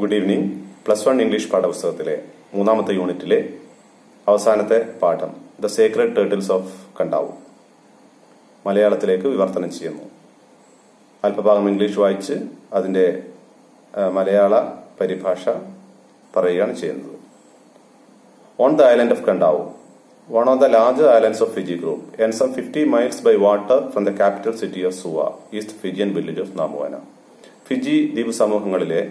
Good evening plus one English പാഠപുസ്തകത്തിലെ മൂന്നാമത്തെ യൂണിറ്റിലെ അവസാനത്തെ പാഠം the sacred turtles of Kadavu മലയാളത്തിലേക്ക് വിവർത്തനം ചെയ്യുന്നു. അല്പഭാഗം ഇംഗ്ലീഷ് വായിച്ച് അതിന്റെ മലയാള പരിഭാഷ പറയുകയാണ് ചെയ്യുന്നത്. On the island of Kadavu one of the large islands of Fiji group and some fifty miles by water from the capital city of Suva east Fijian village of Namuana Fiji ദ്വീപ് സമൂഹങ്ങളിലെ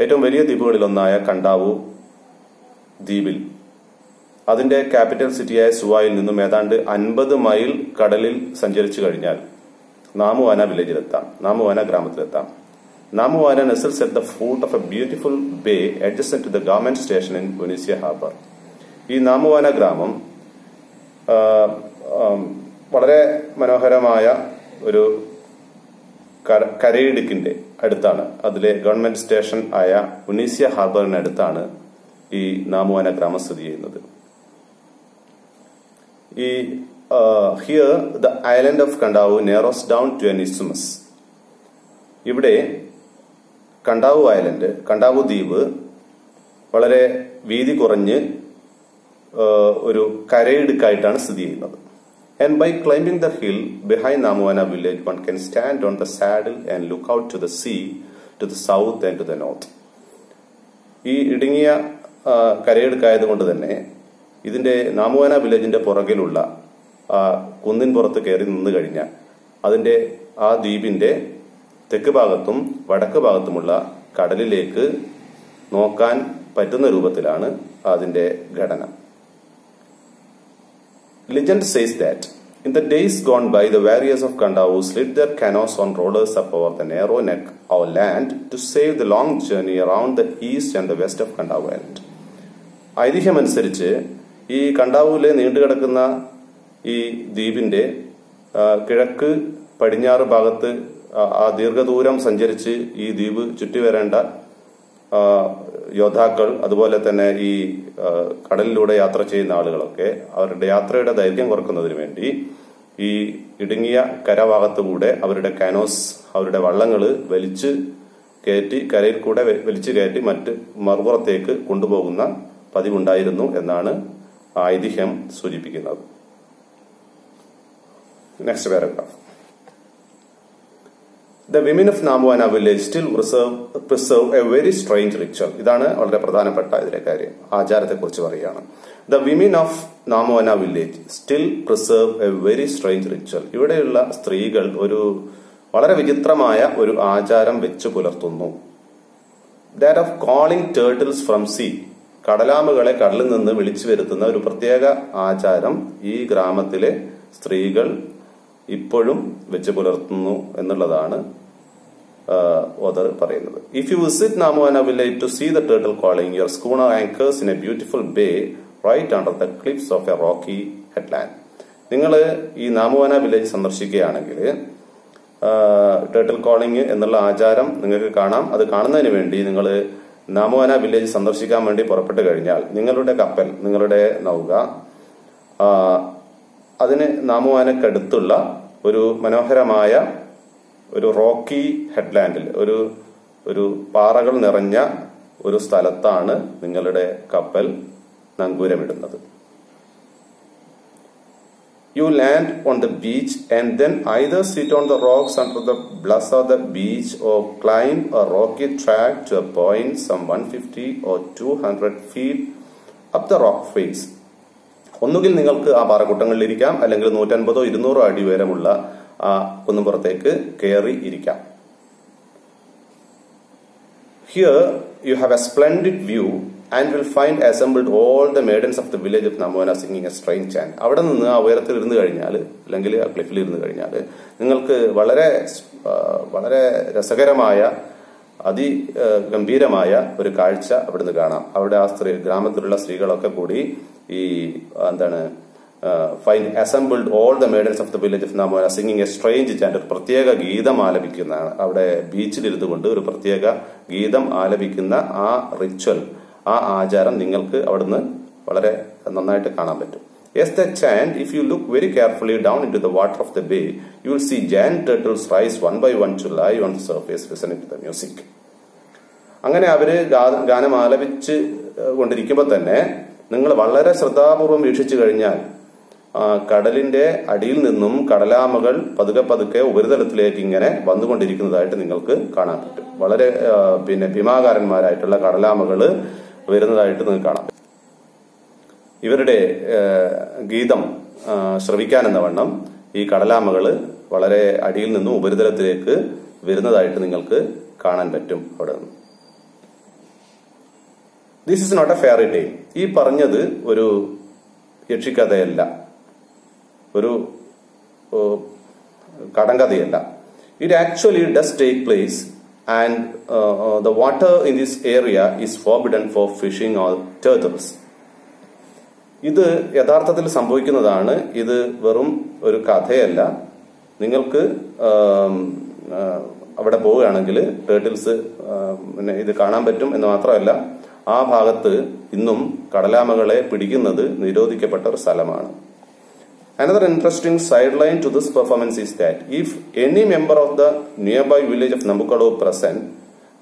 ഏറ്റവും വലിയ ദ്വീപുകളിലൊന്നായ കണ്ടാവു ദ്വീപിൽ. അതിന്റെ capital സിറ്റിയായ സുവായിൽ നിന്നും ഏതാണ്ട് അൻപത് mile കടലിൽ സഞ്ചരിച്ചു കഴിഞ്ഞാൽ നാമുവാന വില്ലേജിലെത്താം Namuana ഗ്രാമത്തിലെത്താം. Namuana nestles set the foot of a beautiful bay adjacent to the government station in Vunisea harbour ഈ നാമുവാന ഗ്രാമം വളരെ മനോഹരമായ ഒരു കരയിടുക്കിന്റെ അടുത്താണ്. അതിലെ ഗവൺമെന്റ് സ്റ്റേഷൻ ആയ ഉനീസിയ ഹാർബറിനടുത്താണ് ഈ നാമുവാന ഗ്രാമം സ്ഥിതി ചെയ്യുന്നത്. ഈ here the island of Kadavu narrows down to an ഇവിടെ കണ്ടാവു ഐലൻഡ് കണ്ടാവു ദ്വീപ് വളരെ വീതി കുറഞ്ഞ് ഒരു കരയിടുക്കായിട്ടാണ് സ്ഥിതി ചെയ്യുന്നത്. And by climbing the hill behind Namuana village, one can stand on the saddle and look out to the sea to the south and to the north. ഈ ഇടുങ്ങിയ കരയിടുക്കായതുകൊണ്ട് തന്നെ ഇതിന്റെ നാമുവാന വില്ലേജിന്റെ പുറകിലുള്ള കുന്നിൻ പുറത്ത് കയറി നിന്ന് കഴിഞ്ഞാൽ അതിന്റെ ആ ദ്വീപിന്റെ തെക്ക് ഭാഗത്തും വടക്ക് ഭാഗത്തുമുള്ള കടലിലേക്ക് നോക്കാൻ പറ്റുന്ന രൂപത്തിലാണ് അതിന്റെ ഘടന Legend says that in the days gone by, the warriors of Kandavu slid their canoes on rollers up over the narrow neck of land to save the long journey around the east and the west of Kandavu Island. ഐതിഹ്യമനുസരിച്ച് ഈ കണ്ടാവൂലെ നീണ്ടുകിടക്കുന്ന ഈ ദ്വീപിന്റെ കിഴക്ക് പടിഞ്ഞാറ് ഭാഗത്ത് ആ- ദീർഘദൂരം സഞ്ചരിച്ച് ഈ ദ്വീപ് ചുറ്റി വരേണ്ട ആ, യോദ്ധാക്കൾ അതുപോലെ തന്നെ ഈ കടലിലൂടെ യാത്ര ചെയ്യുന്ന ആളുകളൊക്കെ അവരുടെ യാത്രയുടെ ദൈർഘ്യം കുറക്കുന്നതിന് വേണ്ടി ഈ ഇടുങ്ങിയ കരഭാഗത്തുകൂടെ അവരുടെ കാനോസ് അവരുടെ വള്ളങ്ങൾ വലിച്ച് കയറ്റി കരയിൽ കൂടെ വലിച്ചു കയറ്റി മറ്റ് മറുപുറത്തേക്ക് കൊണ്ടുപോകുന്ന പതിവുണ്ടായിരുന്നു എന്നാണ് ഐതിഹ്യം സൂചിപ്പിക്കുന്നത്. Next paragraph the women of Namuana village still preserve preserve a very strange ritual ഇതാണ് വളരെ പ്രധാനപ്പെട്ട ഇതിലെ കാര്യം. ആചാരത്തെക്കുറിച്ച് പറയുകയാണ്. The women of Namuana village still preserve a very strange ritual ഇവിടെയുള്ള സ്ത്രീകൾ ഒരു വളരെ വിചിത്രമായ ഒരു ആചാരം വെച്ചു പുലർത്തുന്നു. That of calling turtles from sea കടലാമകളെ കടലിൽ നിന്ന് വിളിച്ചു വരുത്തുന്ന ഒരു പ്രത്യേക ആചാരം ഈ ഗ്രാമത്തിലെ സ്ത്രീകൾ ഇപ്പോഴും വെച്ച് പുലർത്തുന്നു എന്നുള്ളതാണ് ഓദർ പറയുന്നത്. If you visit Namuana village to see the turtle calling your schooner anchors in a beautiful bay right under the cliffs of a rocky headland നിങ്ങൾ ഈ നാമോന വില്ലേജ് സന്ദർശിക്കുകയാണെങ്കിൽ ടേർട്ടിൽ കോളിംഗ് എന്നുള്ള ആചാരം നിങ്ങൾക്ക് കാണാം. അത് കാണുന്നതിന് വേണ്ടി നിങ്ങൾ നാമോന വില്ലേജ് സന്ദർശിക്കാൻ വേണ്ടി പുറപ്പെട്ടു കഴിഞ്ഞാൽ നിങ്ങളുടെ കപ്പൽ നിങ്ങളുടെ നൗക അതിന് നാമുവാനക്കടുത്തുള്ള ഒരു മനോഹരമായ ഒരു റോക്കി ഹെഡ്ലാൻഡിൽ ഒരു ഒരു പാറകൾ നിറഞ്ഞ ഒരു സ്ഥലത്താണ് നിങ്ങളുടെ കപ്പൽ നങ്കൂരമിടുന്നത്. You land on the beach and then either sit on the rocks under the bluffs of the beach or climb a rocky track to a point some one fifty or two hundred feet up the rock face ഒന്നുകിൽ നിങ്ങൾക്ക് ആ പാറക്കൂട്ടങ്ങളിലിരിക്കാം അല്ലെങ്കിൽ നൂറ്റൻപതോ ഇരുന്നൂറോ അടി ഉയരമുള്ള ആ കുന്നുപുറത്തേക്ക് കയറി ഇരിക്കാം. Here you have a splendid view and will find assembled all the maidens of the village of Namuana singing a strain chant അവിടെ നിന്ന് ആ ഉയരത്തിൽ ഇരുന്ന് കഴിഞ്ഞാൽ അല്ലെങ്കിൽ ആ ക്ലിഫിൽ ഇരുന്ന് കഴിഞ്ഞാൽ നിങ്ങൾക്ക് വളരെ വളരെ രസകരമായ അതി ഗംഭീരമായ ഒരു കാഴ്ച അവിടുന്ന് കാണാം. അവിടെ ആ സ്ത്രീ ഗ്രാമത്തിലുള്ള സ്ത്രീകളൊക്കെ കൂടി ഈ എന്താണ് find assembled all the maidens of the village of Namuana singing a strange chant ഒരു പ്രത്യേക ഗീതം ആലപിക്കുന്നതാണ്. അവിടെ ബീച്ചിലിരുന്നു കൊണ്ട് ഒരു പ്രത്യേക ഗീതം ആലപിക്കുന്ന ആ റിച്വൽ ആ ആചാരം നിങ്ങൾക്ക് അവിടുന്ന് വളരെ നന്നായിട്ട് കാണാൻ പറ്റും. Yes, the chant, if you look very carefully down into the water of the bay, you will see giant turtles rise one by one to lie on the surface listening to the music. അങ്ങനെ അവർ ഗാനം ആലപിച്ച് കൊണ്ടിരിക്കുമ്പോൾ തന്നെ നിങ്ങൾ വളരെ ശ്രദ്ധാപൂർവം വീക്ഷിച്ചു കഴിഞ്ഞാൽ കടലിന്റെ അടിയിൽ നിന്നും കടലാമകൾ പതുക്കെ പതുക്കെ ഉപരിതലത്തിലേക്ക് ഇങ്ങനെ വന്നുകൊണ്ടിരിക്കുന്നതായിട്ട് നിങ്ങൾക്ക് കാണാൻ പറ്റും വളരെ പിന്നെ ഭീമാകാരന്മാരായിട്ടുള്ള കടലാമകൾ വരുന്നതായിട്ട് നിങ്ങൾക്ക് കാണാം ഇവരുടെ ഗീതം ശ്രവിക്കാനെന്ന വണ്ണം ഈ കടലാമകൾ വളരെ അടിയിൽ നിന്നും ഉപരിതലത്തിലേക്ക് വരുന്നതായിട്ട് നിങ്ങൾക്ക് കാണാൻ പറ്റും അവിടെ നിന്ന്. This is not a fairy day ഈ പറഞ്ഞത് ഒരു യക്ഷിക്കഥയല്ല. ഒരു കടങ്കഥയല്ല. It actually does take place and the water in this area is forbidden for fishing or turtles ഇത് യഥാർത്ഥത്തിൽ സംഭവിക്കുന്നതാണ്. ഇത് വെറും ഒരു കഥയല്ല. നിങ്ങൾക്ക് അവിടെ പോവുകയാണെങ്കിൽ ടേട്ടിൽസ് പിന്നെ ഇത് കാണാൻ പറ്റും എന്ന് മാത്രമല്ല ആ ഭാഗത്ത് ഇന്നും കടലാമകളെ പിടിക്കുന്നത് നിരോധിക്കപ്പെട്ട ഒരു സ്ഥലമാണ്. Another interesting side line to this performance is that if any member of the nearby village of നമ്പുക്കളോ present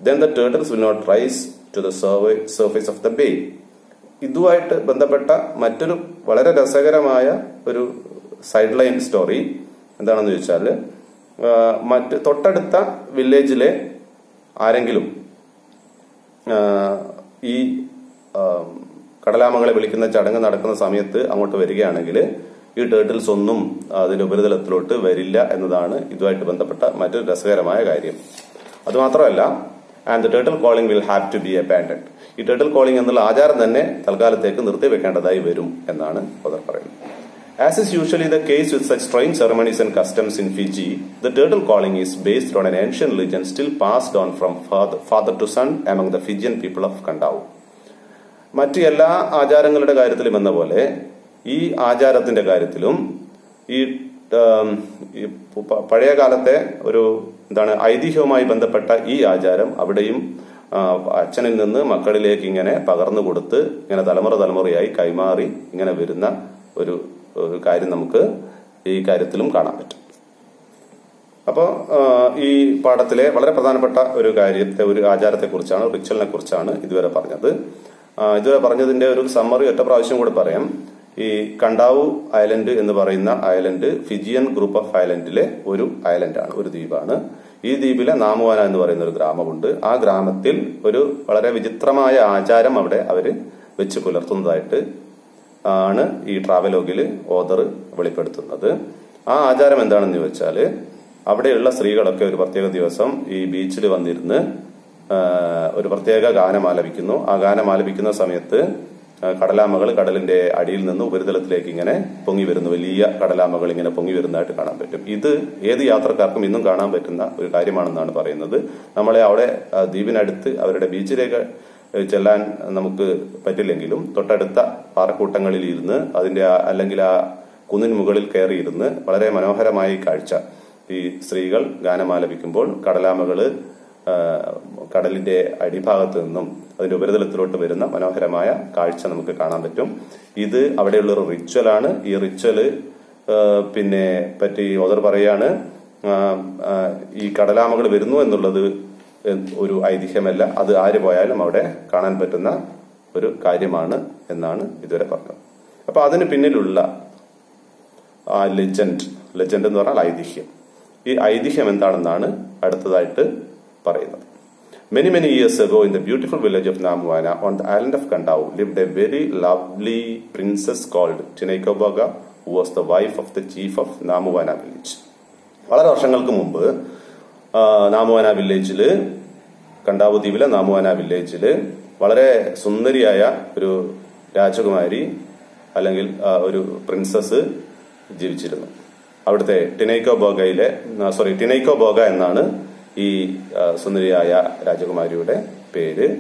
then the turtles will not rise to the surface of the bay ഇതുമായിട്ട് ബന്ധപ്പെട്ട മറ്റൊരു വളരെ രസകരമായ ഒരു സൈഡ് ലൈൻ സ്റ്റോറി എന്താണെന്ന് ചോദിച്ചാൽ മറ്റ് തൊട്ടടുത്ത വില്ലേജിലെ ആരെങ്കിലും ഈ കടലാമകളെ വിളിക്കുന്ന ചടങ്ങ് നടക്കുന്ന സമയത്ത് അങ്ങോട്ട് വരികയാണെങ്കിൽ ഈ ടേർട്ടിൽസ് ഒന്നും അതിന്റെ ഉപരിതലത്തിലോട്ട് വരില്ല എന്നതാണ് ഇതുമായിട്ട് ബന്ധപ്പെട്ട മറ്റൊരു രസകരമായ കാര്യം. അതുമാത്രമല്ല and the turtle calling will have to be abandoned ഈ ടേട്ടിൽ കോളിംഗ് എന്നുള്ള ആചാരം തന്നെ തൽക്കാലത്തേക്ക് നിർത്തി വെക്കേണ്ടതായി വരും എന്നാണ് അവർ പറയുന്നത്. As is usually the case with such train ceremonies and customs in Fiji the turtle calling is based on an ancient religion still passed on from father to son among the Fijian people of Kadavu മറ്റ് എല്ലാ ആചാരങ്ങളുടെ കാര്യത്തിലും എന്ന പോലെ ഈ ആചാരത്തിന്റെ കാര്യത്തിലും ഈ പഴയ കാലത്തെ ഒരു എന്താണ് ഐതിഹ്യവുമായി ബന്ധപ്പെട്ട ഈ ആചാരം അവിടെയും അച്ഛനിൽ നിന്ന് മക്കളിലേക്ക് ഇങ്ങനെ പകർന്നു കൊടുത്ത് ഇങ്ങനെ തലമുറ തലമുറയായി കൈമാറി ഇങ്ങനെ വരുന്ന ഒരു ഒരു കാര്യം നമുക്ക് ഈ കാര്യത്തിലും കാണാൻ പറ്റും. അപ്പോൾ ഈ പാഠത്തിലെ വളരെ പ്രധാനപ്പെട്ട ഒരു കാര്യത്തെ ഒരു ആചാരത്തെക്കുറിച്ചാണ് റിച്വലിനെ കുറിച്ചാണ് ഇതുവരെ പറഞ്ഞത്. ഇതുവരെ പറഞ്ഞതിന്റെ ഒരു സമ്മറി ഒറ്റ പ്രാവശ്യം കൂടെ പറയാം. ഈ കണ്ടാവു ഐലൻഡ് എന്ന് പറയുന്ന ഐലൻഡ് ഫിജിയൻ ഗ്രൂപ്പ് ഓഫ് ഐലൻഡിലെ ഒരു ഐലൻഡാണ് ഒരു ദ്വീപാണ്. ഈ ദ്വീപിലെ നാമുവാന എന്ന് പറയുന്ന ഒരു ഗ്രാമമുണ്ട്. ആ ഗ്രാമത്തിൽ ഒരു വളരെ വിചിത്രമായ ആചാരം അവിടെ അവർ വെച്ച് പുലർത്തുന്നതായിട്ട് ആണ് ഈ ട്രാവലോഗിൽ ഓദർ വെളിപ്പെടുത്തുന്നത്. ആ ആചാരം എന്താണെന്ന് ചോദിച്ചാൽ അവിടെയുള്ള സ്ത്രീകളൊക്കെ ഒരു പ്രത്യേക ദിവസം ഈ ബീച്ചിൽ വന്നിരുന്ന് ഒരു പ്രത്യേക ഗാനം ആലപിക്കുന്നു ആ ഗാനം ആലപിക്കുന്ന സമയത്ത് കടലാമകൾ കടലിന്റെ അടിയിൽ നിന്ന് ഉപരിതലത്തിലേക്ക് ഇങ്ങനെ പൊങ്ങി വരുന്നു വലിയ കടലാമകൾ ഇങ്ങനെ പൊങ്ങി വരുന്നതായിട്ട് കാണാൻ പറ്റും. ഇത് ഏത് യാത്രക്കാർക്കും ഇന്നും കാണാൻ പറ്റുന്ന ഒരു കാര്യമാണെന്നാണ് പറയുന്നത്. നമ്മളെ അവിടെ ദ്വീപിനടുത്ത് അവരുടെ ബീച്ചിലേക്ക് ചെല്ലാൻ നമുക്ക് പറ്റില്ലെങ്കിലും തൊട്ടടുത്ത പാറക്കൂട്ടങ്ങളിൽ ഇരുന്ന് അതിന്റെ അല്ലെങ്കിൽ ആ കുന്നിന് മുകളിൽ കയറിയിരുന്ന് വളരെ മനോഹരമായി കാഴ്ച ഈ സ്ത്രീകൾ ഗാനമാലപിക്കുമ്പോൾ കടലാമകൾ കടലിന്റെ അടിഭാഗത്ത് നിന്നും അതിന്റെ ഉപരിതലത്തിലോട്ട് വരുന്ന മനോഹരമായ കാഴ്ച നമുക്ക് കാണാൻ പറ്റും. ഇത് അവിടെയുള്ള ഒരു റിച്വലാണ് ഈ റിച്വൽ പിന്നെ പറ്റി ഓദർ പറയാണ് ഈ കടലാമകൾ വരുന്നു എന്നുള്ളത് ഒരു ഐതിഹ്യമല്ല. അത് ആര് പോയാലും അവിടെ കാണാൻ പറ്റുന്ന ഒരു കാര്യമാണ് എന്നാണ് ഇതുവരെ പറഞ്ഞത്. അപ്പൊ അതിന് പിന്നിലുള്ള ആ ലെജൻഡ് ലെജൻഡ് എന്ന് പറഞ്ഞാൽ ഐതിഹ്യം. ഈ ഐതിഹ്യം എന്താണെന്നാണ് അടുത്തതായിട്ട് പറയുന്നത് Many, many years ago in the beautiful village of Namuana on the island of Kandau lived a very lovely princess called Tinekabaga who was the wife of the chief of Namuana village. വളരെ വർഷങ്ങൾക്ക് മുമ്പ് നാമുവാന വില്ലേജിൽ കണ്ടാവു ദ്വീപിലെ നാമുവാന വില്ലേജിൽ വളരെ സുന്ദരിയായ ഒരു രാജകുമാരി അല്ലെങ്കിൽ ഒരു പ്രിൻസസ് ജീവിച്ചിരുന്നു അവിടുത്തെ ടിനൈക്കോ ബോഗയിലെ സോറി ടിനൈക്കോ ബോഗ എന്നാണ് ഈ സുന്ദരിയായ രാജകുമാരിയുടെ പേര്.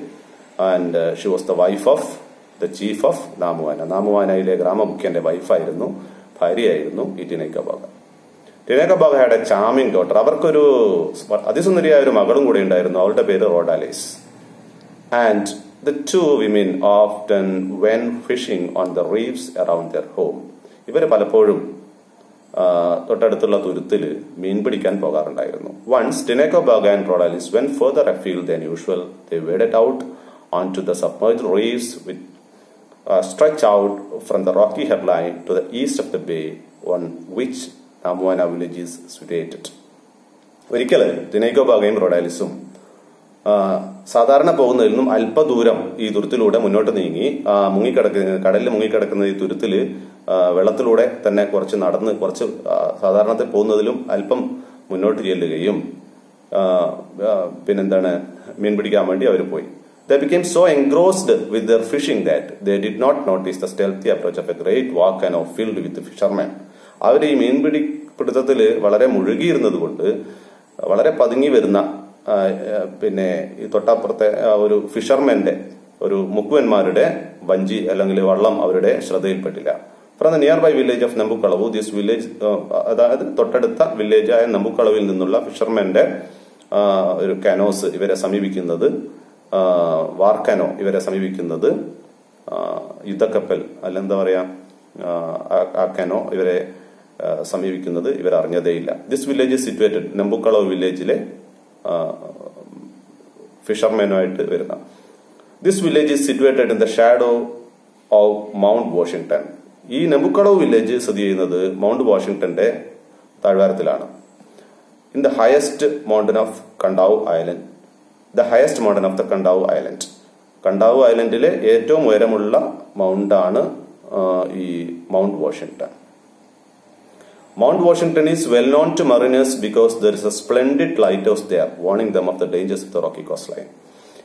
And she was the wife of the chief of Namuana നാമുവാനയിലെ ഗ്രാമമുഖ്യന്റെ വൈഫായിരുന്നു ഭാര്യയായിരുന്നു ഈ Tinaicoboga Tinaicoboga had a charming daughter അവർക്കൊരു അതിസുന്ദരിയായ ഒരു മകളും കൂടെ ഉണ്ടായിരുന്നു. അവളുടെ പേര് Raudalevu and the two women then went fishing on the reefs around their home ഇവർ പലപ്പോഴും തൊട്ടടുത്തുള്ള തുരുത്തിൽ മീൻ പിടിക്കാൻ പോകാറുണ്ടായിരുന്നു once Tinaicoboga and Raudalevu went further afield than usual they waded out on to the submerge reefs with stretch out from the rocky shoreline to the east of the bay on which Namuana village is situated. ഒരിക്കൽ ടിനേക്കോ ബാഗയും റോഡാലിസും സാധാരണ പോകുന്നതിൽ നിന്നും അല്പദൂരം ഈ തുരുത്തിലൂടെ മുന്നോട്ട് നീങ്ങി ആ, മുങ്ങിക്കിടക്കുന്ന കടലിൽ മുങ്ങിക്കിടക്കുന്ന ഈ തുരുത്തിൽ വെള്ളത്തിലൂടെ തന്നെ കുറച്ച് നടന്ന് കുറച്ച് സാധാരണത്തിൽ പോകുന്നതിലും അല്പം മുന്നോട്ട് ചെല്ലുകയും പിന്നെന്താണ് മീൻ പിടിക്കാൻ വേണ്ടി അവർ പോയി. They became so engrossed with their fishing that they did not notice the stealthy approach of a great war and of field with fisherman അവർ ഈ മീൻപിടി പിടുത്തത്തിൽ വളരെ മുഴുകിയിരുന്നത് കൊണ്ട് വളരെ പതുങ്ങി വരുന്ന പിന്നെ ഈ തൊട്ടപ്പുറത്തെ ഒരു ഫിഷർമാന്റെ ഒരു മുക്കുവന്മാരുടെ വഞ്ചി അല്ലെങ്കിൽ വള്ളം അവരുടെ ശ്രദ്ധയിൽപ്പെട്ടില്ല. From the near village of Nabukelevu this village അതായത് തൊട്ടടുത്ത വില്ലേജായ നമ്പുക്കളവിൽ നിന്നുള്ള ഫിഷർമാന്റെ ഒരു കനോസ് ഇവരെ സമീപിക്കുന്നത് വാർക്കനോ ഇവരെ സമീപിക്കുന്നത് യുദ്ധക്കപ്പൽ അല്ല എന്താ പറയാ ആക്കാനോ ഇവരെ സമീപിക്കുന്നത് ഇവർ അറിഞ്ഞതേയില്ല ദിസ് വില്ലേജ് സിറ്റുവേറ്റഡ് നമ്പുക്കളവ് വില്ലേജിലെ ഫിഷർമാനുമായിട്ട് വരുന്ന. This village is situated in the shadow of Mount Washington ഈ നെമ്പുക്കടവ് വില്ലേജ് സ്ഥിതി ചെയ്യുന്നത് മൗണ്ട് വാഷിംഗ്ടന്റെ താഴ്വാരത്തിലാണ്. In the highest mountain of Kadavu island the highest mountain of the Kadavu island Kadavu ഐലൻഡിലെ ഏറ്റവും ഉയരമുള്ള മൗണ്ടാണ് ഈ Mount Washington Mount Washington is well known to mariners because there is a splendid lighthouse there, warning them of the dangers of the rocky coastline.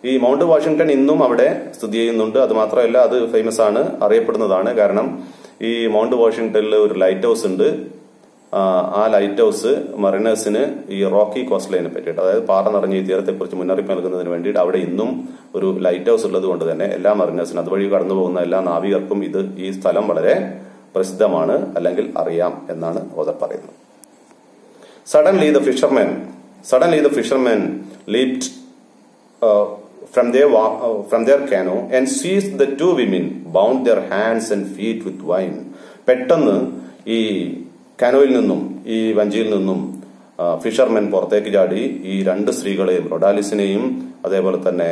ഈ Mount Washington ഇന്നും അവിടെ സ്ഥിതി ചെയ്യുന്നുണ്ട്. അത് മാത്രമല്ല അത് ഫേമസ് ആണ് അറിയപ്പെടുന്നതാണ്. കാരണം ഈ മൗണ്ട് വാഷിംഗ്ടണിൽ ഒരു ലൈറ്റ് ഹൗസ് ഉണ്ട്. ആ, ലൈറ്റ് ഹൗസ് മറിനേഴ്സിന് ഈ റോക്കി കോസ്റ്റ് ലൈനെ പറ്റിയിട്ട് അതായത് പാറ നിറഞ്ഞ ഈ തീരത്തെ കുറിച്ച് മുന്നറിയിപ്പ് നൽകുന്നതിന് വേണ്ടിയിട്ട് അവിടെ ഇന്നും ഒരു ലൈറ്റ് ഹൗസ് ഉള്ളത് കൊണ്ട് തന്നെ എല്ലാ മറിനേഴ്സിനും അതുവഴി കടന്നു പോകുന്ന എല്ലാ നാവികർക്കും ഇത് ഈ സ്ഥലം വളരെ പ്രസിദ്ധമാണ് അല്ലെങ്കിൽ അറിയാം എന്നാണ് ഓതർ പറയുന്നത്. Suddenly the fisherman suddenly the fisherman leaped from their canoe and seized the two women bound their hands and feet with vine പെട്ടെന്ന് ഈ കാനോയിൽ നിന്നും ഈ വഞ്ചിയിൽ നിന്നും ഫിഷർമാൻ പുറത്തേക്ക് ചാടി. ഈ രണ്ട് സ്ത്രീകളെയും റൊഡാലിസിനെയും അതേപോലെ തന്നെ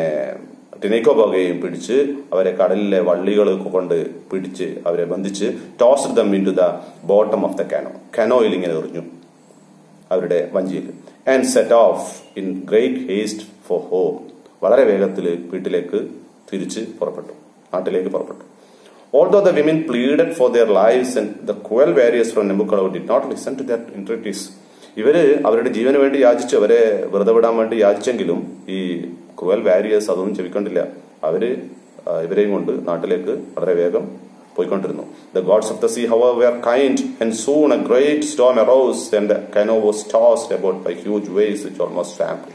ടിനേക്കോബോഗയെയും പിടിച്ച് അവരെ കടലിലെ വള്ളികൾ കൊണ്ട് പിടിച്ച് അവരെ ബന്ധിച്ച് tossed them into the bottom of the canoe കാനോയിൽ ഇങ്ങനെ എറിഞ്ഞു അവരുടെ വഞ്ചിയിൽ. And set off in great haste for home വളരെ വേഗത്തിൽ വീട്ടിലേക്ക് തിരിച്ച് പുറപ്പെട്ടു. നാട്ടിലേക്ക് പുറപ്പെട്ടു. Although the women pleaded for their lives and the cruel warriors from Nabukelevu did not listen to their entreaties ഇവർ അവരുടെ ജീവന് വേണ്ടി യാചിച്ചു അവരെ വെറുതെ വിടാൻ വേണ്ടി യാചിച്ചെങ്കിലും ഈ ക്രുവൽ വാരിയേഴ്സ് അതൊന്നും ചെവിക്കണ്ടില്ല. അവർ ഇവരെയും കൊണ്ട് നാട്ടിലേക്ക് വളരെ വേഗം പോയിക്കൊണ്ടിരുന്നു. The gods of the sea however were kind and soon a great storm arose and canoe was tossed about by huge waves which almost family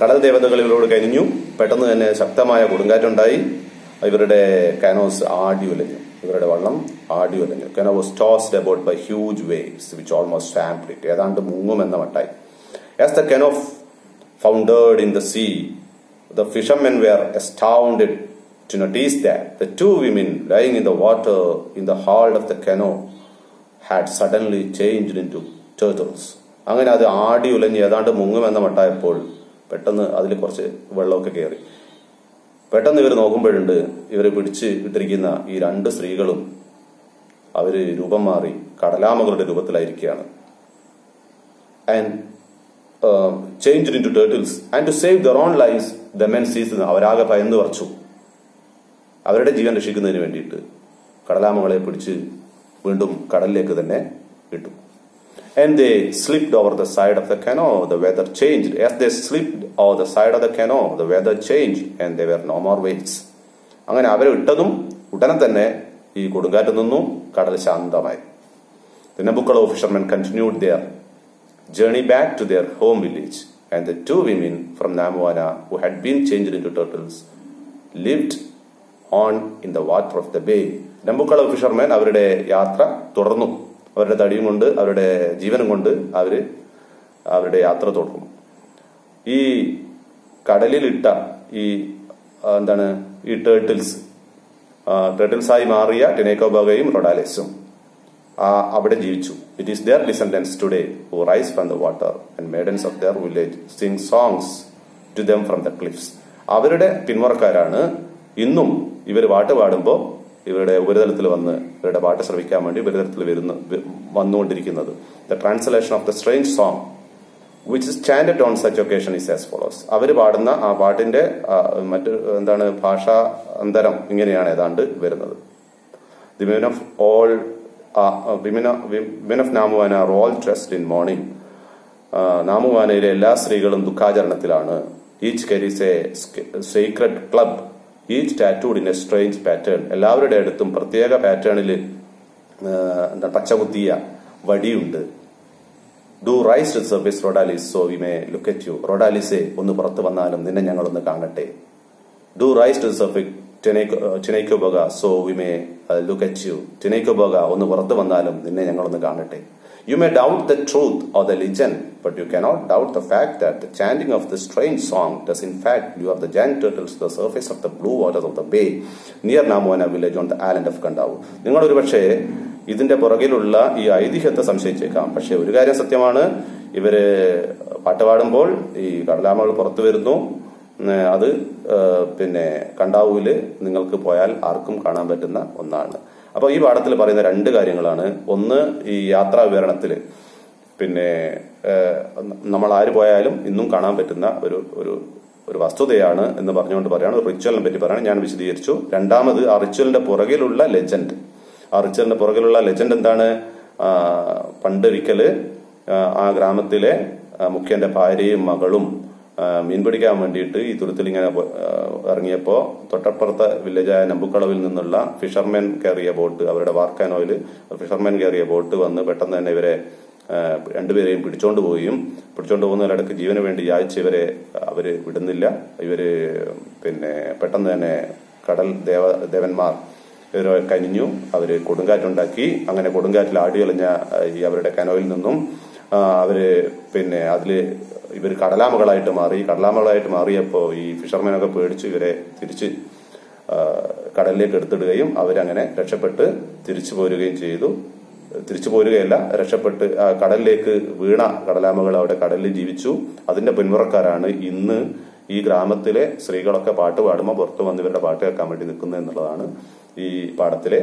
കടൽ ദേവതകളിലൂടെ കഴിഞ്ഞു. പെട്ടെന്ന് തന്നെ ശക്തമായ കൊടുങ്കാറ്റുണ്ടായി. ഇവരുടെ കാനോസ് ആടി ഉലഞ്ഞു ഇവരുടെ വള്ളം ആടി ഉലഞ്ഞു canoe was tossed about by huge waves which almost foundered ഏതാണ്ട് മുങ്ങുമെന്ന മട്ടായി. As the canoe foundered in the sea. The fishermen were astounded to notice that the two women lying in the water in the hold of the canoe had suddenly changed into turtles. അങ്ങനെ അത് ആടി ഉലഞ്ഞ് ഏതാണ്ട് മുങ്ങുമെന്ന മട്ടായപ്പോൾ പെട്ടെന്ന് അതിൽ കുറച്ച് വെള്ളമൊക്കെ കയറി പെട്ടെന്ന് ഇവർ നോക്കുമ്പോഴുണ്ട് ഇവരെ പിടിച്ച് ഇട്ടിരിക്കുന്ന ഈ രണ്ട് സ്ത്രീകളും അവർ രൂപം മാറി കടലാമകളുടെ രൂപത്തിലായിരിക്കുകയാണ് and change into turtles and to save their own life the men seized അവരാകെ ഭയന്ന് വറച്ചു അവരുടെ ജീവൻ രക്ഷിക്കുന്നതിന് വേണ്ടിയിട്ട് കടലാമകളെ പിടിച്ച് വീണ്ടും കടലിലേക്ക് തന്നെ ഇട്ടു. And they slipped over the side of the canoe the weather change as they slipped over the side of the canoe the weather change and they were no more weights അങ്ങനെ അവരെ ഇട്ടതും ഉടനെ തന്നെ ഈ കൊടുങ്കാറ്റ് നിന്നു കടൽ ശാന്തമായി. The of fishermen continued their journey back to their home village, and the two women from Namuana who had been changed into turtles lived on in the water of the bay. Nabukelevu fisherman അവരുടെ യാത്ര തുടർന്നു അവരുടെ തടിയും കൊണ്ട് അവരുടെ ജീവനും കൊണ്ട് അവർ അവരുടെ യാത്ര തുടർന്നു ഈ കടലിലിട്ട ഈ എന്താണ് ഈ ടേർട്ടിൽസ് ടേർട്ടിൽസായി മാറിയ റൊഡാലെസും ആ, അവിടെ ജീവിച്ചു. It is their descendants today who rise from the water and maidens of their village sing songs to them from the cliffs അവരുടെ പിന്മുറക്കാരാണ് ഇന്നും ഇവർ പാട്ട് പാടുമ്പോൾ ഇവരുടെ ഉപരിതലത്തിൽ വന്ന് ഇവരുടെ പാട്ട് ശ്രവിക്കാൻ വേണ്ടി ഉപരിതലത്തിൽ വരുന്ന വന്നുകൊണ്ടിരിക്കുന്നത്. The translation of the strange song which is standard on such occasion is as follows അവർ പാടുന്ന ആ പാട്ടിന്റെ മറ്റ് എന്താണ് ഭാഷാ അന്തരം ഇങ്ങനെയാണ് ഏതാണ്ട് വരുന്നത്. The mean of all women of Namuana all trust in mourning. നാമുവാനയിലെ എല്ലാ സ്ത്രീകളും ദുഃഖാചരണത്തിലാണ്. Each carries a secret club each tattooed in a strange pattern എല്ലാവരുടെ അടുത്തും പ്രത്യേക പാറ്റേണിൽ എന്താ പച്ചകുത്തിയ വടിയുണ്ട്. Do rise to surface Raudalice so we may look at you റോഡാലിസെ ഒന്ന് പുറത്തു വന്നാലും നിന്നെ ഞങ്ങളൊന്ന് കാണട്ടെ. Do rise to surface Tinaicoboga so we may look at you Tinaicoboga ഒന്ന് പുറത്തു വന്നാലും നിന്നെ ഞങ്ങളൊന്ന് കാണട്ടെ. You may doubt the truth or the legend but you cannot doubt the fact that the chanting of the strange song does in fact you are the Jan turtles the surface of the blue water of the bay near Namuana village on the island of Kadavu നിങ്ങൾ പക്ഷേ ഇതിന്റെ പുറകിലുള്ള ഈ ഐതിഹ്യത്തെ സംശയിച്ചേക്കാം. പക്ഷെ ഒരു കാര്യം സത്യമാണ്. ഇവർ പാട്ട് പാടുമ്പോൾ ഈ കടലാമകൾ പുറത്തു വരുന്നു. അത് പിന്നെ കണ്ടാവൂൽ നിങ്ങൾക്ക് പോയാൽ ആർക്കും കാണാൻ പറ്റുന്ന ഒന്നാണ്. അപ്പോൾ ഈ പാഠത്തിൽ പറയുന്ന രണ്ട് കാര്യങ്ങളാണ്. ഒന്ന് ഈ യാത്രാ വിവരണത്തിൽ പിന്നെ നമ്മൾ ആര് പോയാലും ഇന്നും കാണാൻ പറ്റുന്ന ഒരു ഒരു ഒരു വസ്തുതയാണ് എന്ന് പറഞ്ഞുകൊണ്ട് പറയാണ്. റിച്വലിനെ പറ്റി പറയാണ്. ഞാൻ വിശദീകരിച്ചു. രണ്ടാമത് ആ റിച്വലിന്റെ പുറകിലുള്ള ലെജൻഡ് ആ റിച്വലിന്റെ പുറകിലുള്ള ലെജൻഡ് എന്താണ്? പണ്ടൊരിക്കൽ ആ, ഗ്രാമത്തിലെ മുഖ്യന്റെ ഭാര്യയും മകളും മീൻ പിടിക്കാൻ വേണ്ടിയിട്ട് ഈ തുരുത്തിൽ ഇങ്ങനെ ഇറങ്ങിയപ്പോൾ തൊട്ടപ്പുറത്തെ വില്ലേജായ നമ്പുക്കളവിൽ നിന്നുള്ള ഫിഷർമാൻ കയറിയ ബോട്ട് അവരുടെ വാർക്കാനോയിൽ ഫിഷർമാൻ കയറിയ ബോട്ട് വന്ന് പെട്ടെന്ന് തന്നെ ഇവരെ രണ്ടുപേരെയും പിടിച്ചോണ്ട് പോവുകയും പിടിച്ചോണ്ട് പോകുന്നതിനിടക്ക് ജീവന് വേണ്ടി യാചിച്ച് ഇവരെ അവർ വിടുന്നില്ല. ഇവർ പിന്നെ പെട്ടെന്ന് തന്നെ കടൽ ദേവ ദേവന്മാർ ഇവരെ കനിഞ്ഞു. അവർ കൊടുങ്കാറ്റുണ്ടാക്കി. അങ്ങനെ കൊടുങ്കാറ്റിൽ ആടിയൊളിഞ്ഞ ഈ അവരുടെ കനോയിൽ നിന്നും അവർ പിന്നെ അതിൽ ഇവർ കടലാമകളായിട്ട് മാറി. കടലാമകളായിട്ട് മാറിയപ്പോൾ ഈ ഫിഷർമാനൊക്കെ പേടിച്ച് ഇവരെ തിരിച്ച് കടലിലേക്ക് എടുത്തിടുകയും അവരങ്ങനെ രക്ഷപ്പെട്ട് തിരിച്ചു പോരുകയും ചെയ്തു. തിരിച്ചു പോരുകയല്ല രക്ഷപ്പെട്ട് ആ കടലിലേക്ക് വീണ കടലാമകൾ അവിടെ കടലിൽ ജീവിച്ചു. അതിന്റെ പിന്മുറക്കാരാണ് ഇന്ന് ഈ ഗ്രാമത്തിലെ സ്ത്രീകളൊക്കെ പാട്ട് പാടുമ്പോൾ പുറത്തു വന്ന് ഇവരുടെ പാട്ട് കേൾക്കാൻ വേണ്ടി നിൽക്കുന്നത് എന്നുള്ളതാണ് ഈ പാഠത്തിലെ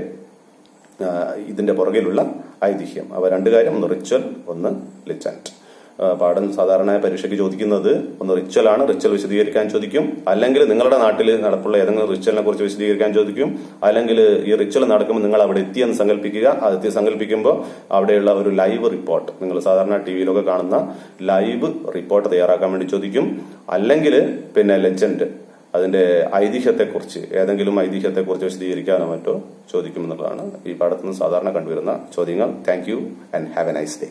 ഇതിന്റെ പുറകിലുള്ള ഐതിഹ്യം. അവ രണ്ട് കാര്യം ഒന്ന് റിച്വൽ ഒന്ന് ലിച്ചന്റ് പാഠം സാധാരണ പരീക്ഷയ്ക്ക് ചോദിക്കുന്നത് ഒന്ന് റിച്വൽ ആണ് റിച്വൽ വിശദീകരിക്കാൻ ചോദിക്കും. അല്ലെങ്കിൽ നിങ്ങളുടെ നാട്ടിൽ നടപ്പുള്ള ഏതെങ്കിലും റിച്വലിനെ കുറിച്ച് വിശദീകരിക്കാൻ ചോദിക്കും. അല്ലെങ്കിൽ ഈ റിച്വൽ നടക്കുമ്പോൾ നിങ്ങൾ അവിടെ എത്തിയെന്ന് സങ്കല്പിക്കുക. അത് എത്തി സങ്കല്പിക്കുമ്പോൾ അവിടെയുള്ള ഒരു ലൈവ് റിപ്പോർട്ട് നിങ്ങൾ സാധാരണ ടി വിയിലൊക്കെ കാണുന്ന ലൈവ് റിപ്പോർട്ട് തയ്യാറാക്കാൻ വേണ്ടി ചോദിക്കും. അല്ലെങ്കിൽ പിന്നെ ലെജൻഡ് അതിന്റെ ഐതിഹ്യത്തെക്കുറിച്ച് ഏതെങ്കിലും ഐതിഹ്യത്തെക്കുറിച്ച് വിശദീകരിക്കാനോ മറ്റോ ചോദിക്കുമെന്നുള്ളതാണ് ഈ പാഠത്തിൽ നിന്ന് സാധാരണ കണ്ടുവരുന്ന ചോദ്യങ്ങൾ. Thank you and have a nice day